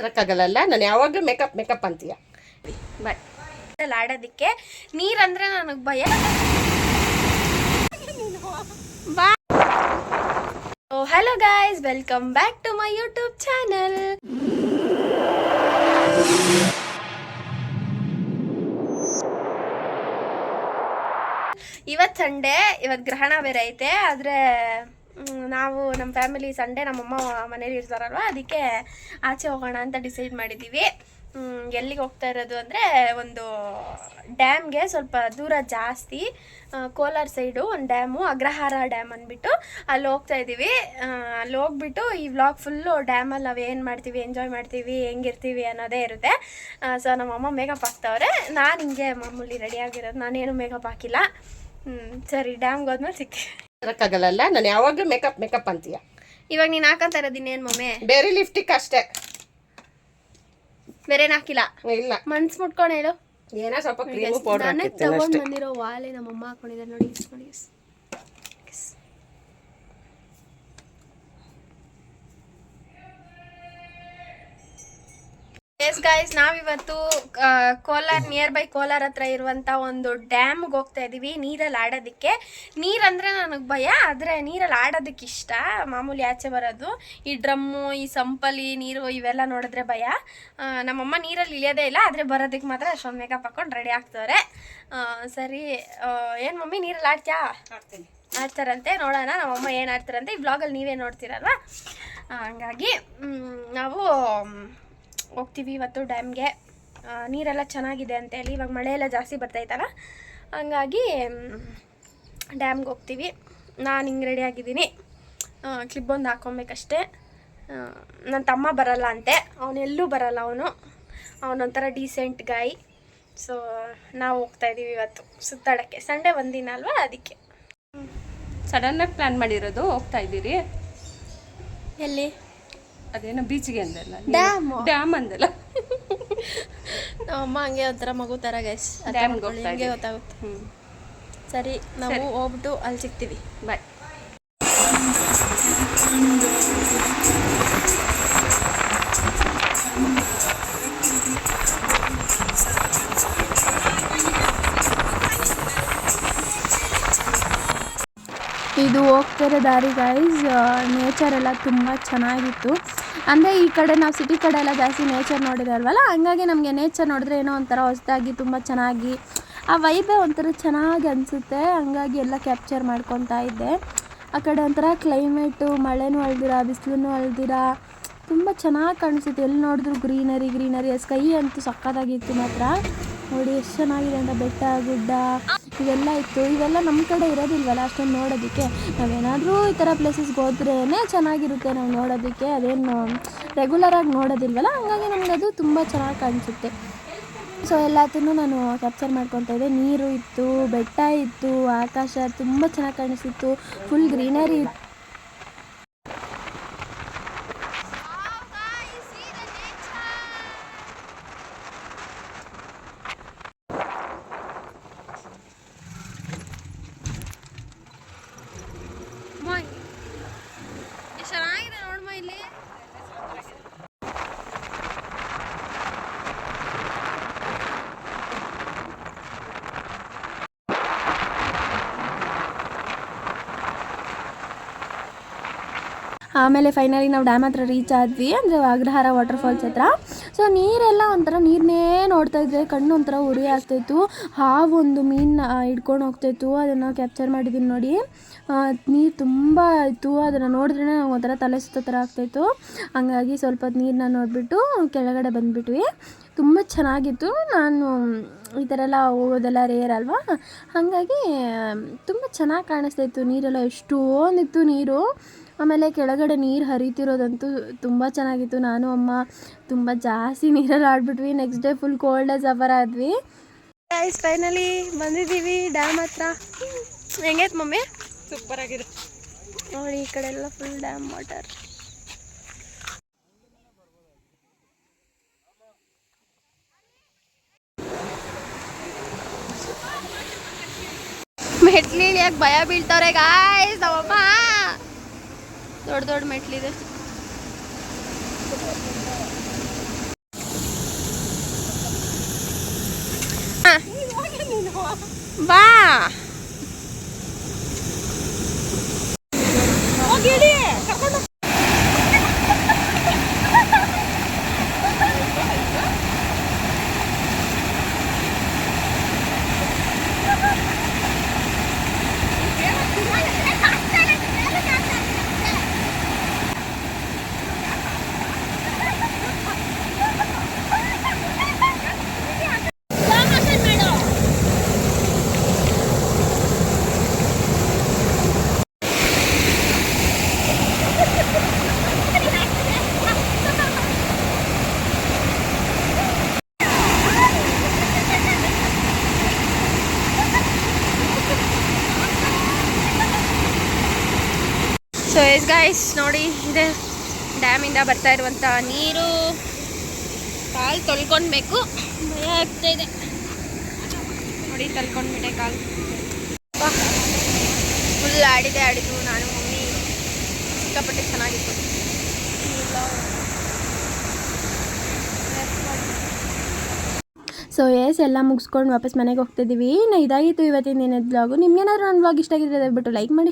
ಇರೋಕ್ಕಾಗಲ್ಲ ನಾನು ಯಾವಾಗಲೂ makeup makeup ಅಂತೀಯ? ಬಾಯ್ ಆಡೋದಕ್ಕೆ ನೀರಂದ್ರೆ ನನಗೆ ಭಯ. Hello guys welcome back to my YouTube channel ಇವತ್ತು ಸಂಡೇ ಇವತ್ತು ಗ್ರಹಣ ಬೇರೆ ಐತೆ, ಆದರೆ ನಾವು ನಮ್ಮ ಫ್ಯಾಮಿಲಿ ಸಂಡೇ ನಮ್ಮಮ್ಮ ಮನೇಲಿ ಇರ್ತಾರಲ್ವ, ಅದಕ್ಕೆ ಆಚೆ ಹೋಗೋಣ ಅಂತ ಡಿಸೈಡ್ ಮಾಡಿದ್ದೀವಿ ಎಲ್ಲಿಗೆ ಹೋಗ್ತಾ ಇರೋದು ಅಂದರೆ ಒಂದು ಡ್ಯಾಮ್ಗೆ ಸ್ವಲ್ಪ ದೂರ ಜಾಸ್ತಿ ಕೋಲಾರ ಸೈಡು ಒಂದು ಡ್ಯಾಮು ಅಗ್ರಹಾರ ಡ್ಯಾಮ್ ಅಂದ್ಬಿಟ್ಟು ಅಲ್ಲಿ ಹೋಗ್ತಾ ಇದ್ದೀವಿ ಅಲ್ಲಿ ಹೋಗ್ಬಿಟ್ಟು ಈ ವ್ಲಾಗ್ ಫುಲ್ಲು ಡ್ಯಾಮಲ್ಲಿ ನಾವು ಏನು ಮಾಡ್ತೀವಿ ಎಂಜಾಯ್ ಮಾಡ್ತೀವಿ, ಹೆಂಗಿರ್ತೀವಿ ಅನ್ನೋದೇ ಇರುತ್ತೆ. ಸೊ ನಮ್ಮಮ್ಮ ಮೇಕಪ್ ಹಾಕ್ತಾವ್ರೆ. ನಾನು ಹಿಂಗೆ ಮಾಮೂಲಿ ರೆಡಿ ಆಗಿರೋದು, ನಾನೇನು ಮೇಕಪ್ ಹಾಕಿಲ್ಲ. ಸರಿ ಡ್ಯಾಮ್ಗೆ ಹೋದ್ಮೇಲೆ ಸಿಕ್ಕಿ. ಇರೋಕ್ಕಾಗಲ್ಲ ನಾನು ಯಾವಾಗಲೂ ಮೇಕಪ್ ಮೇಕಪ್ ಅಂತೀಯ. ಇವಾಗ ನೀನು ಹಾಕಂತ ಇರೋದು ಇನ್ನೇನು ಮಮ್ಮಿ? ಬೇರೆ ಲಿಫ್ಟಿಕ್ ಅಷ್ಟೇ. ಬೇರೆ ಹಾಕಿಲ್ಲ? ಇಲ್ಲ. ಮನ್ಸು ಮುಟ್ಕೊಂಡು ಹೇಳು. ಏನೋ ಸ್ವಲ್ಪ ಕ್ರೀಮ್ ಪೌಡರ್ ತಗೊಂಡ್ ಬಂದಿರೋ ವಾಲೆ ನಮ್ಮಮ್ಮ ಹಾಕೊಂಡಿದ್ದಾರೆ ನೋಡಿ ಇಸ್ ಎಸ್ ಗಾಯ್ಸ್ ನಾವಿವತ್ತು ಕೋಲಾರ ನಿಯರ್ ಬೈ ಕೋಲಾರ ಹತ್ರ ಇರುವಂತ ಒಂದು ಡ್ಯಾಮ್ಗೆ ಹೋಗ್ತಾ ಇದೀವಿ. ನೀರಲ್ಲಿ ಆಡೋದಕ್ಕೆ. ನೀರಂದ್ರೆ ನನಗೆ ಭಯ ಆದರೆ ನೀರಲ್ಲಿ ಆಡೋದಕ್ಕೆ ಇಷ್ಟ. ಮಾಮೂಲಿ ಆಚೆ ಬರೋದು. ಈ ಡ್ರಮ್ಮು ಈ ಸಂಪಲಿ ನೀರು ಇವೆಲ್ಲ ನೋಡಿದ್ರೆ ಭಯ. ನಮ್ಮಮ್ಮ ನೀರಲ್ಲಿ ಇಳಿಯೋದೇ ಇಲ್ಲ ಆದರೆ ಬರೋದಕ್ಕೆ ಮಾತ್ರ ಅಷ್ಟೊಂದು ಮೇಕಪ್ ಹಾಕೊಂಡು ರೆಡಿ ಆಗ್ತವ್ರೆ. ಸರಿ ಏನು ಮಮ್ಮಿ ನೀರಲ್ಲಿ ಆಡ್ತ್ಯಾ? ಆಡ್ತಾರಂತೆ ನೋಡೋಣ ನಮ್ಮಮ್ಮ ಏನು ಆಡ್ತಾರಂತೆ. ಈ ಬ್ಲಾಗಲ್ಲಿ ನೀವೇ ನೋಡ್ತೀರಲ್ವ? ಹಂಗಾಗಿ ನಾವು ಹೋಗ್ತೀವಿ ಇವತ್ತು ಡ್ಯಾಮ್ಗೆ. ನೀರೆಲ್ಲ ಚೆನ್ನಾಗಿದೆ ಅಂತ ಹೇಳಿ ಇವಾಗ ಮಳೆ ಎಲ್ಲ ಜಾಸ್ತಿ ಬರ್ತೈತಲ್ಲ ಹಂಗಾಗಿ ಡ್ಯಾಮ್ಗೆ ಹೋಗ್ತೀವಿ. ನಾನು ಹಿಂಗೆ ರೆಡಿ ಆಗಿದ್ದೀನಿ. ಕ್ಲಿಪ್ ಒಂದು ಹಾಕ್ಕೊಬೇಕಷ್ಟೇ ನನ್ನ ತಮ್ಮ ಬರಲ್ಲ ಅಂತೆ. ಅವನೆಲ್ಲೂ ಬರಲ್ಲ ಅವನು. ಅವನೊಂಥರ ಡೀಸೆಂಟ್ ಗಾಯಿ ಸೊ ನಾವು ಹೋಗ್ತಾ ಇದ್ದೀವಿ ಇವತ್ತು ಸುತ್ತಾಡೋಕ್ಕೆ. ಸಂಡೇ ಒಂದಿನ ಅಲ್ವಾ ಅದಕ್ಕೆ. ಸಡನ್ನಾಗಿ ಪ್ಲ್ಯಾನ್ ಮಾಡಿರೋದು ಹೋಗ್ತಾ ಇದ್ದೀರಿ? ಎಲ್ಲಿ? ಅದೇನೋ ಬೀಚ್ಗೆ ಅಂದಲ್ಲ ಡ್ಯಾಮ್ ಡ್ಯಾಮ್ ಅಂದಲ್ಲ. ನಮ್ಮಮ್ಮ ಹಂಗೆ ಒಂಥರ ಮಗು ಥರ ಗೈಸ್ ಡ್ಯಾಮ್ ಹೋಗ್ತಾ ಹಂಗೆ ಗೊತ್ತಾಗುತ್ತೆ. ಹ್ಞೂ ಸರಿ ನಾವು ಹೋಗ್ಬಿಟ್ಟು ಅಲ್ಲಿ ಸಿಗ್ತೀವಿ. ಬಾಯ್ ಇದು ಹೋಗ್ತಿರೋ ದಾರಿ ಗೈಸ್ ನೇಚರ್ ಎಲ್ಲ ತುಂಬ ಚೆನ್ನಾಗಿತ್ತು. ಅಂದರೆ ಈ ಕಡೆ ನಾವು ಸಿಟಿ ಕಡೆ ಎಲ್ಲ ಜಾಸ್ತಿ ನೇಚರ್ ನೋಡಿದಲ್ವಲ್ಲ ಹಂಗಾಗಿ ನಮಗೆ ನೇಚರ್ ನೋಡಿದ್ರೆ ಏನೋ ಒಂಥರ ಹೊಸದಾಗಿ ತುಂಬ ಚೆನ್ನಾಗಿ ಆ ವೈಬೇ ಒಂಥರ ಚೆನ್ನಾಗಿ ಅನಿಸುತ್ತೆ. ಹಂಗಾಗಿ ಎಲ್ಲ ಕ್ಯಾಪ್ಚರ್ ಮಾಡ್ಕೊತಾ ಇದ್ದೆ. ಆ ಕಡೆ ಒಂಥರ ಕ್ಲೈಮೇಟು ಮಳೆನೂ ಅಳ್ದಿರ ಬಿಸಿಲೂ ಅಳ್ದಿರ ತುಂಬ ಚೆನ್ನಾಗಿ ಕಾಣಿಸುತ್ತೆ. ಎಲ್ಲಿ ನೋಡಿದ್ರು ಗ್ರೀನರಿ ಗ್ರೀನರಿ ಸ್ಕೈ ಅಂತೂ ಸಕ್ಕತ್ತಾಗಿತ್ತು ಮಾತ್ರ. ನೋಡಿ ಎಷ್ಟು ಚೆನ್ನಾಗಿದೆ ಅಂತ ಬೆಟ್ಟ, ಗುಡ್ಡ. ಇವೆಲ್ಲ ಇತ್ತು. ಇವೆಲ್ಲ ನಮ್ಮ ಕಡೆ ಇರೋದಿಲ್ವಲ್ಲ ಅಷ್ಟೊಂದು ನೋಡೋದಕ್ಕೆ. ನಾವೇನಾದರೂ ಈ ಥರ ಪ್ಲೇಸಸ್ಗೆ ಹೋದ್ರೇ ಚೆನ್ನಾಗಿರುತ್ತೆ ನಾವು ನೋಡೋದಕ್ಕೆ. ಅದೇನು ರೆಗ್ಯುಲರಾಗಿ ನೋಡೋದಿಲ್ವಲ್ಲ? ಹಂಗಾಗಿ ನಮ್ಗೆ ಅದು ತುಂಬ ಚೆನ್ನಾಗಿ ಕಾಣಿಸುತ್ತೆ. ಸೊ ಎಲ್ಲದನ್ನು ನಾನು ಕ್ಯಾಪ್ಚರ್ ಮಾಡ್ಕೊತಾ ಇದ್ದೆ. ನೀರು ಇತ್ತು, ಬೆಟ್ಟ ಇತ್ತು, ಆಕಾಶ ತುಂಬ ಚೆನ್ನಾಗಿ ಕಾಣಿಸ್ತಿತ್ತು ಫುಲ್ ಗ್ರೀನರಿ ಇತ್ತು ಚೆನ್ನಾಗಿದೆ ನೋಡ್ಮ ಇಲ್ಲಿ ಆಮೇಲೆ ಫೈನಲಿ ನಾವು ಡ್ಯಾಮ್ ಹತ್ರ ರೀಚ್ ಆದ್ವಿ, ಅಂದರೆ ಅಗ್ರಹಾರ ವಾಟರ್ ಫಾಲ್ಸ್ ಹತ್ರ. ಸೊ ನೀರೆಲ್ಲ ಒಂಥರ ನೀರನ್ನೇ ನೋಡ್ತಾ ಇದ್ರೆ ಕಣ್ಣು ಒಂಥರ ಉರಿ ಆಗ್ತಾಯಿತ್ತು. ಹಾವು ಒಂದು ಮೀನ್ನ ಹಿಡ್ಕೊಂಡು ಹೋಗ್ತಾಯಿತ್ತು. ಅದನ್ನು ಕ್ಯಾಪ್ಚರ್ ಮಾಡಿದ್ದೀನಿ ನೋಡಿ. ನೀರು ತುಂಬ ಇತ್ತು. ಅದನ್ನು ನೋಡಿದ್ರೆ ನಂಗೆ ಒಂಥರ ತಲೆ ಸುತ್ತ ಥರ ಆಗ್ತಾಯಿತ್ತು. ಹಂಗಾಗಿ ಸ್ವಲ್ಪ ನೀರನ್ನ ನೋಡಿಬಿಟ್ಟು ಕೆಳಗಡೆ ಬಂದುಬಿಟ್ವಿ. ತುಂಬ ಚೆನ್ನಾಗಿತ್ತು. ನಾನು ಈ ಥರ ಎಲ್ಲ ಹೋಗೋದೆಲ್ಲ ರೇರ್ ಅಲ್ವಾ? ಹಾಗಾಗಿ ತುಂಬ ಚೆನ್ನಾಗಿ ಕಾಣಿಸ್ತಾಯಿತ್ತು ನೀರೆಲ್ಲ. ಎಷ್ಟೋ ಒಂದಿತ್ತು ನೀರು. ಆಮೇಲೆ ಕೆಳಗಡೆ ನೀರು ಹರಿತಿರೋದಂತೂ ತುಂಬ ಚೆನ್ನಾಗಿತ್ತು. ನಾನು ಅಮ್ಮ ತುಂಬ ಜಾಸ್ತಿ ನೀರಲ್ಲಿ ಆಡ್ಬಿಟ್ವಿ. Next day full cold suffer ಆದ್ವಿ. ಗೈಸ್ ಫೈನಲಿ ಬಂದಿದ್ದೀವಿ. ಡ್ಯಾಮ್ ಹತ್ರ. ಹೆಂಗೈತೆ ಮಮ್ಮಿ? ಸೂಪರ್ ಆಗಿದೆ. ನೋಡಿ ಈ ಕಡೆ ಎಲ್ಲ ಫುಲ್ ಡ್ಯಾಮ್ ವಾಟರ್ ಮೆಟ್ಲು ಯಾಕೆ ಭಯ ಬೀಳ್ತವ್ರೆ ಗಾಯ್ಸ್ ನಮ್ಮಮ್ಮ. દોઢ દોઢ મિનિટ લીધે. વાહ. ಸೊ ಎಸ್ ಗಾಯ್ಸ್ ನೋಡಿ, ಇದೆ ಡ್ಯಾಮಿಂದ ಬರ್ತಾ ಇರುವಂಥ ನೀರು. ಕಾಲು ತೊಳ್ಕೊಳ್ಬೇಕು ಭಯ ಆಗ್ತಾ ಇದೆ. ನೋಡಿ, ತಳ್ಕೊಂಡ್ಬಿಟ್ಟೆ ಕಾಲು. ಫುಲ್ ಆಡಿದೆ ಆಡಿದ್ದು ನಾನು, ಮಮ್ಮಿ ಸಿಕ್ಕಾಪಟ್ಟೆ ಚೆನ್ನಾಗಿತ್ತು. ಸೊ ಎಸ್ ಎಲ್ಲ ಮುಗಿಸ್ಕೊಂಡು ವಾಪಸ್ ಮನೆಗೆ ಹೋಗ್ತಿದ್ದೀವಿ ಇದಾಗಿತ್ತು ಇವತ್ತಿನ ದಿನದ ಬ್ಲಾಗು ನಿಮ್ಗೇನಾದ್ರೂ ನನ್ನ ಬ್ಲಾಗ್ ಇಷ್ಟ ಆಗಿದ್ರೆ ಅದ್ಬಿಟ್ಟು ಲೈಕ್ ಮಾಡಿ